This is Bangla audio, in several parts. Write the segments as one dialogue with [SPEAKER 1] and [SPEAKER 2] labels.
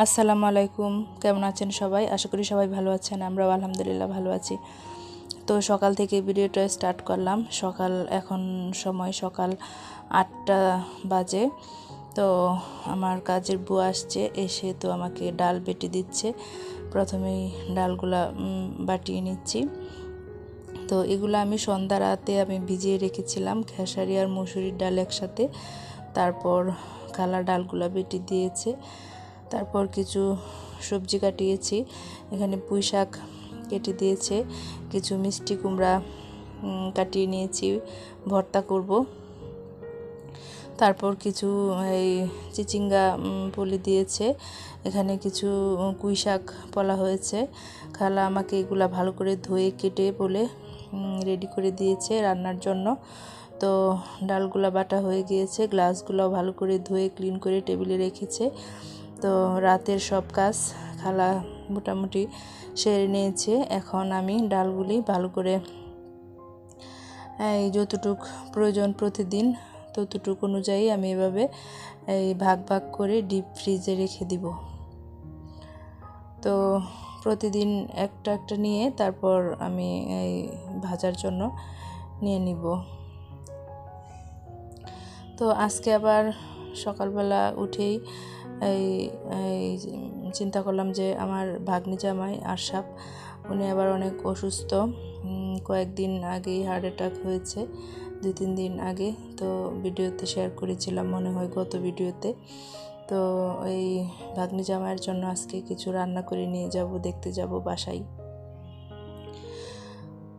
[SPEAKER 1] আসসালামু আলাইকুম। কেমন আছেন সবাই? আশা করি সবাই ভালো আছেন, আমরাও আলহামদুলিল্লাহ ভালো আছি। তো সকাল থেকে ভিডিওটা স্টার্ট করলাম। সকাল, এখন সময় সকাল আটটা বাজে। তো আমার কাজের বুয়া আসছে, এসে তো আমাকে ডাল বেটে দিচ্ছে। প্রথমেই ডালগুলা বাটিয়ে নিচ্ছি। তো এগুলো আমি সন্ধ্যা রাতে আমি ভিজিয়ে রেখেছিলাম, খেসারি আর মুসুরির ডাল একসাথে। তারপর কালা ডালগুলা বেটে দিয়েছে। তারপর কিছু সবজি কাটিয়েছি। এখানে পুঁই শাক কেটে দিয়েছে। কিছু মিষ্টি কুমড়া কাটিয়ে নিয়েছি। ভর্তা করব। তারপর কিছু, এই, চিচিঙ্গা পলি দিয়েছে। এখানে কিছু কুই শাক পলা হয়েছে। খালা আমাকে এগুলা ভালো করে ধুয়ে, কেটে, বলে রেডি করে দিয়েছে রান্নার জন্য। তো ডালগুলা বাটা হয়ে গিয়েছে। গ্লাসগুলো ভালো করে ধুয়ে ক্লিন করে টেবিলে রেখেছে। তো রাতের সব কাজ খালা মোটামুটি সেরে নিয়েছে। এখন আমি ডালগুলি ভালো করে, এই যতটুক প্রয়োজন প্রতিদিন ততটুক অনুযায়ী আমি এভাবে এই ভাগ ভাগ করে ডিপ ফ্রিজে রেখে দিব। তো প্রতিদিন একটা একটা নিয়ে তারপর আমি এই ভাজার জন্য নিয়ে নিব। তো আজকে আবার সকালবেলা উঠেই এই চিন্তা করলাম যে আমার ভাগ্নি জামাই আরশাপ উনি আবার অনেক অসুস্থ। কয়েকদিন আগেই হার্ট অ্যাটাক হয়েছে, দুই তিন দিন আগে। তো ভিডিওতে শেয়ার করেছিলাম মনে হয় গত ভিডিওতে। তো এই ভাগ্নি জামাইয়ের জন্য আজকে কিছু রান্না করে নিয়ে যাব, দেখতে যাব বাসায়।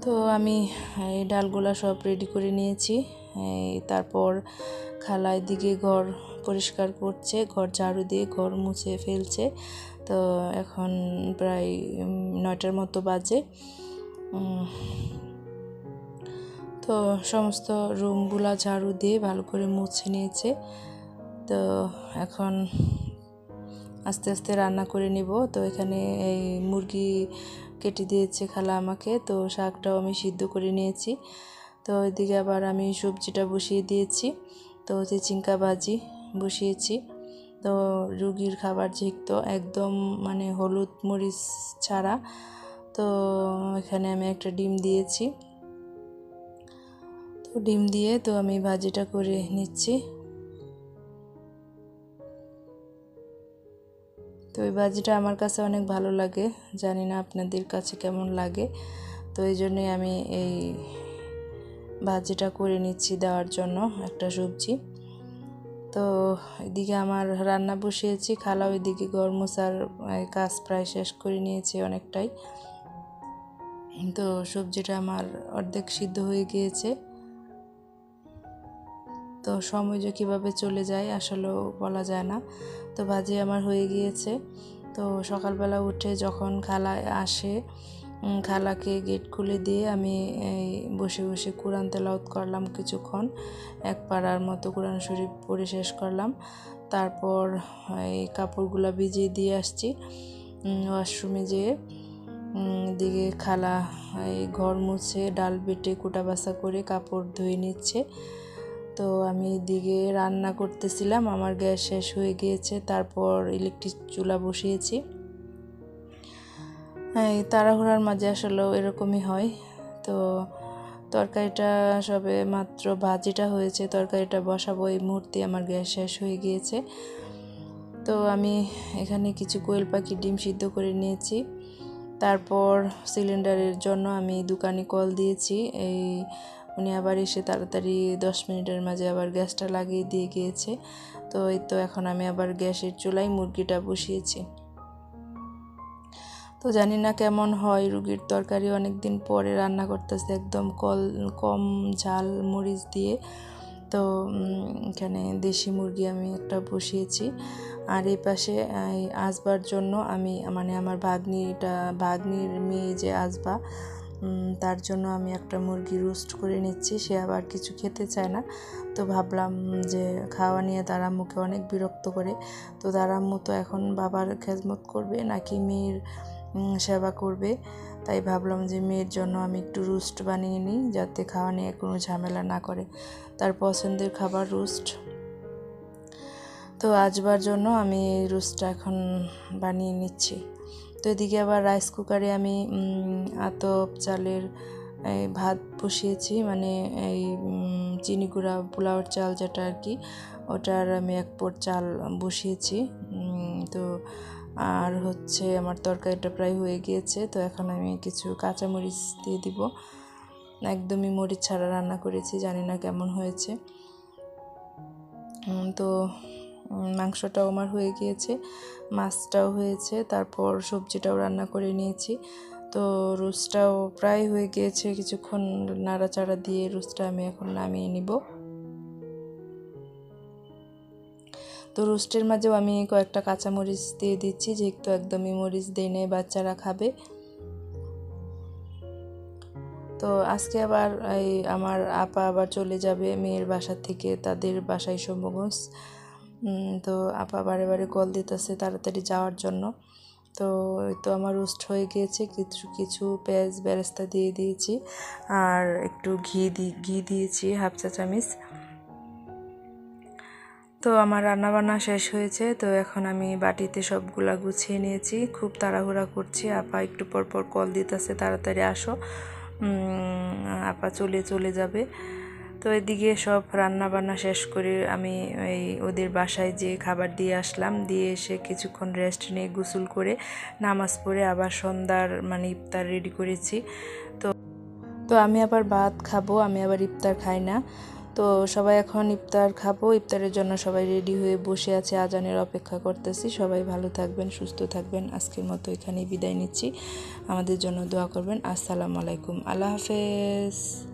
[SPEAKER 1] তো আমি এই ডালগুলা সব রেডি করে নিয়েছি। তারপর খালায় দিকে ঘর পরিষ্কার করছে, ঘর ঝাড়ু দিয়ে ঘর মুছে ফেলছে। তো এখন প্রায় নয়টার মতো বাজে। তো সমস্ত রুমগুলা ঝাড়ু দিয়ে ভালো করে মুছে নিয়েছে। তো এখন আস্তে আস্তে রান্না করে নিব। তো এখানে এই মুরগি কেটে দিয়েছে খালা আমাকে। তো শাকটাও আমি সিদ্ধ করে নিয়েছি। তো এদিকে আবার আমি সবজিটা বসিয়ে দিয়েছি। তো চিচিঙ্কা ভাজি বসিয়েছি। তো রুগীর খাবার যেহেতু একদম মানে হলুদ মরিচ ছাড়া, তো এখানে আমি একটা ডিম দিয়েছি। তো ডিম দিয়ে তো আমি ভাজিটা করে নিচ্ছি। তো এই ভাজিটা আমার কাছে অনেক ভালো লাগে। জানি না আপনাদের কাছে কেমন লাগে। তো এই জন্যই আমি এই ভাজিটা করে নিচ্ছি দেওয়ার জন্য একটা সবজি। তো এদিকে আমার রান্না বসিয়েছি খালা ওইদিকে গরম মশার কাজ প্রায় শেষ করে নিয়েছে অনেকটাই। তো সবজিটা আমার অর্ধেক সিদ্ধ হয়ে গিয়েছে। তো সময় যে কীভাবে চলে যায় আসলেও বলা যায় না। তো ভাজি আমার হয়ে গিয়েছে। তো সকালবেলা উঠে যখন খালা আসে খালাকে গেট খুলে দিয়ে আমি বসে বসে কোরআন তেলাওত করলাম কিছুক্ষণ। এক পাড়ার মতো কোরআন শরীফ পড়ে শেষ করলাম। তারপর এই কাপড়গুলো ভিজিয়ে দিয়ে আসছি। ওয়াশরুমে যেয়ে দিকে খালা, এই ঘর মুছে, ডাল বেটে, কুটা বাসা করে কাপড় ধুয়ে নিচ্ছে। তো আমি এদিকে রান্না করতেছিলাম, আমার গ্যাস শেষ হয়ে গিয়েছে। তারপর ইলেকট্রিক চুলা বসিয়েছি। এই তাড়াহুড়ার মাঝে আসলেও এরকমই হয়। তো তরকারিটা সবে মাত্র ভাজিটা হয়েছে, তরকারিটা বসাবো, এই মুহূর্তে আমার গ্যাস শেষ হয়ে গিয়েছে। তো আমি এখানে কিছু কোয়েল পাখি ডিম সিদ্ধ করে নিয়েছি। তারপর সিলিন্ডারের জন্য আমি দোকানে কল দিয়েছি। এই উনি আবার এসে তাড়াতাড়ি দশ মিনিটের মাঝে আবার গ্যাসটা লাগিয়ে দিয়ে গিয়েছে। তো এই তো এখন আমি আবার গ্যাসের চুলায় মুরগিটা বসিয়েছি। তো জানি না কেমন হয়, রুগীর তরকারি অনেক দিন পরে রান্না করতেছে, একদম কল, কম ঝাল মরিচ দিয়ে। তো এখানে দেশি মুরগি আমি একটা বসিয়েছি। আর এই পাশে আসবার জন্য আমি মানে আমার ভাগ্নিটা ভাগ্নির মেয়ে যে আসবা তার জন্য আমি একটা মুরগি রোস্ট করে নিচ্ছি, সে আবার কিছু খেতে চায় না। তো ভাবলাম যে খাওয়া নিয়ে তার আম্মুকে অনেক বিরক্ত করে। তো তার আম্মু তো এখন বাবার খেজমত করবে, নাকি মেয়ের সেবা করবে। তাই ভাবলাম যে মেয়ের জন্য আমি একটু রোস্ট বানিয়ে নিই, যাতে খাওয়া নিয়ে কোনো ঝামেলা না করে। তার পছন্দের খাবার রোস্ট। তো আজবার জন্য আমি রোস্টটা এখন বানিয়ে নিচ্ছি। তো এদিকে আবার রাইস কুকারে আমি আতপ, চালের, এই ভাত বসিয়েছি। মানে এই চিনি গুঁড়া, পোলাওর চাল যেটা আর কি, ওটার আমি এক পোট চাল বসিয়েছি। তো আর হচ্ছে আমার তরকারিটা প্রায় হয়ে গিয়েছে, তো এখন আমি কিছু কাঁচামরিচ দিয়ে দিব। একদমই মরিচ ছাড়া রান্না করেছি, জানি না কেমন হয়েছে। তো মাংসটাও আমার হয়ে গিয়েছে, মাছটাও হয়েছে, তারপর সবজিটাও রান্না করে নিয়েছি। তো, রোস্টটাও প্রায় হয়ে গিয়েছে, কিছুক্ষণ নাড়াচাড়া দিয়ে রোস্টটা আমি এখন নামিয়ে নিব। তো রোস্টের মাঝেও আমি কয়েকটা কাঁচামরিচ দিয়ে দিচ্ছি যেহেতু একদমই মরিচ দেই নেই বাচ্চারা খাবে। তো আজকে আবার এই আমার আপা আবার চলে যাবে মেয়ের বাসা থেকে তাদের বাসায় সম্ভবগঞ্জ উম, তো আপা বারে বারে কল দিতেছে তাড়াতাড়ি যাওয়ার জন্য। তো এই তো আমার রোস্ট হয়ে গিয়েছে কিছু কিছু পেঁয়াজ বেরেস্তা দিয়ে দিয়েছি আর একটু ঘি দি ঘি দিয়েছি হাফ চা চামিচ তো আমার রান্নাবান্না শেষ হয়েছে, তো এখন আমি বাটিতে সবগুলা গুছিয়ে নিয়েছি। খুব তাড়াহুড়া করছি, আপা একটু পর পর কল দিতেছে, তাড়াতাড়ি আসো। আপা চলে চলে যাবে। তো এদিকে সব রান্না বান্না শেষ করে আমি এই ওদের বাসায় যে খাবার দিয়ে আসলাম, দিয়ে এসে কিছুক্ষণ রেস্ট নিয়ে গোসল করে নামাজ পড়ে আবার সন্ধ্যার মানে ইফতার রেডি করেছি। তো তো আমি আবার ভাত খাব, আমি আবার ইফতার খাই না। তো সবাই এখন ইফতার খাব। ইফতারের জন্য সবাই রেডি হয়ে বসে আছে। আজানের অপেক্ষা করতেছি। সবাই ভালো থাকবেন, সুস্থ থাকবেন। আজকের মতো এখানেই বিদায় নিচ্ছি। আমাদের জন্য দোয়া করবেন। আসসালামু আলাইকুম। আল্লাহ হাফেজ।